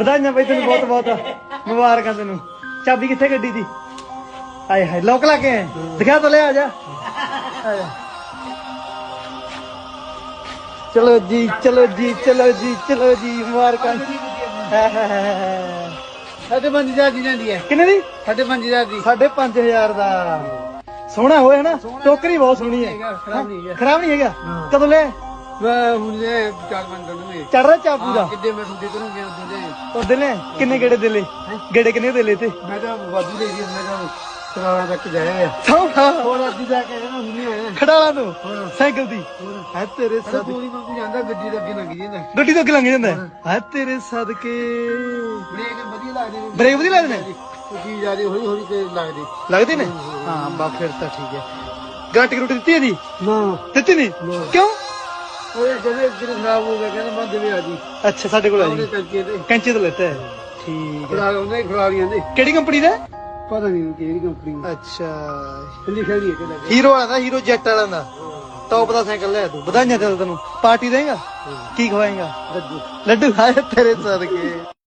ਵਧਾਈਆਂ ਬਈ ਤੈਨੂੰ ਬਹੁਤ ਬਹੁਤ। ਮੁਬਾਰਕਾਂ ਤੈਨੂੰ। ਚਾਬੀ ਕਿੱਥੇ ਗੱਡੀ ਦੀ ਆਏ ਹਾਏ ਲੋਕ ਲਾ ਕੇ। ਦਿਖਾ ਤਾਂ ਲੈ ਆ ਜਾ। ਚਲੋ ਜੀ ਚਲੋ ਜੀ ਚਲੋ ਜੀ ਚਲੋ ਜੀ ਮੁਬਾਰਕਾਂ। ਸਾਡੇ ਪੰਜ ਹਜ਼ਾਰ ਦੀ ਜਾਂਦੀ ਹੈ। ਕਿੰਨੇ ਦੀ? ਸਾਡੇ ਪੰਜ ਹਜ਼ਾਰ ਦੀ। ਪੰਜ ਹਜ਼ਾਰ ਦਾ। ਸੋਹਣਾ ਹੋਇਆ ਨਾ? ਟੋਕਰੀ ਬਹੁਤ ਸੋਹਣੀ ਹੈ। ਖਰਾਬ ਨਹੀਂ ਹੈਗਾ। ਕਦੋਂ ਲੈ ਮੈਂ ਹੁਣ ਚਾਰ ਪੰਜ ਦਿਨ ਹੋਏ। ਚੜ ਰਿਹਾ ਚਾਪੂ ਦਾ ਕਿੱਦੇ ਮੈਂ ਤੁਹਾਡੇ ਕਰੂੰਗੇ ਉਦੋਂ ਦੇ। ਉਹ ਦਿਲੇ ਕਿੰਨੇ ਗੇੜੇ ਦਿਲੇ ਗੇੜੇ ਕਿੰਨੇ ਦਿਲੇ ਤੇ ਮੈਂ ਤਾਂ ਵਾਧੂ ਦੇ ਦੀ ਮੈਂ ਤਾਂ ਸਰਾਣਾ ਤੱਕ ਜਾਇਆ ਆ ਸੌਣਾ ਹੋਰ ਅੱਜ ਜਾ ਕੇ ਨਾ ਹੁਣੀ ਆਇਆ। ਖੜਾਲਾ ਨੂੰ? ਸਾਈਕਲ ਦੀ? ਹੈ ਤੇਰੇ ਸਦ ਸਦਕੇ ਪੂਰੀ ਮੰਗੂ ਜਾਂਦਾ ਗੱਡੀ ਦੇ ਅੱਗੇ ਲੰਘ ਜਾਂਦਾ। ਗੱਡੀ ਤੋਂ ਅੱਗੇ ਲੰਘ ਜਾਂਦਾ? ਹੈ। ਤੇਰੇ ਸਦਕੇ। ਬ੍ਰੇਕ ਵਧੀਆ ਲੱਗਦੇ ਨੇ। ਬ੍ਰੇਕ ਵਧੀਆ ਲੱਗਦੇ ਨੇ? ਉਹ ਚੀਜ਼ ਆ ਰਹੀ ਹੌਲੀ ਹੌਲੀ ਤੇ ਲੱਗਦੇ। ਲੱਗਦੇ ਨੇ? ਹਾਂ ਬਾ ਫਿਰ ਤਾਂ ਠੀਕ ਹੈ। ਗਾਰੰਟੀ ਗਰੂਟੀ ਦਿੱਤੀ ਇਹਦੀ? ਨਾ। ਦਿੱਤੀ ਨਹੀਂ? ਨਾ। ਕਿਉਂ? ਉਹ ਜਿਹੜੇ ਜਿਹੜੇ ਖਰਾਬ ਹੋ ਗਿਆ ਕਹਿੰਦਾ ਮੈਂ ਦੇਵੇ ਆ ਜੀ। ਅੱਛਾ ਸਾਡੇ ਕੋਲ ਆ ਜੀ। ਕੰਚੇ ਤੇ। ਕੈਂਚੀ ਤੋਂ ਲੈਤਾ ਹੈ। ਠੀਕ ਹੈ। ਖਰਾ ਉਹਨੇ ਖਰਾਬੀਆਂ ਦੇ ਕਿਹੜੀ ਕੰਪਨੀ ਦਾ? ਪਤਾ ਨਹੀਂ ਕਿਹੜੀ ਕੰਪਨੀ ਅੱਛਾ। ਲਿਖਿਆ ਨਹੀਂ ਹੈ ਲੱਗੇ ਹੀਰੋ ਵਾਲਾ ਦਾ ਹੀਰੋ ਜੈਟ ਵਾਲਾ ਦਾ। ਟੌਪ ਦਾ ਸਾਈਕਲ ਲੈ ਤੂੰ। ਵਧਾਈਆਂ ਚੱਲ ਤੈਨੂੰ। ਪਾਰਟੀ ਦੇਂਗਾ? ਕੀ ਖਵਾਏਗਾ? ਲੱਡੂ ਖਾਏ ਤੇਰੇ ਸਦਕੇ।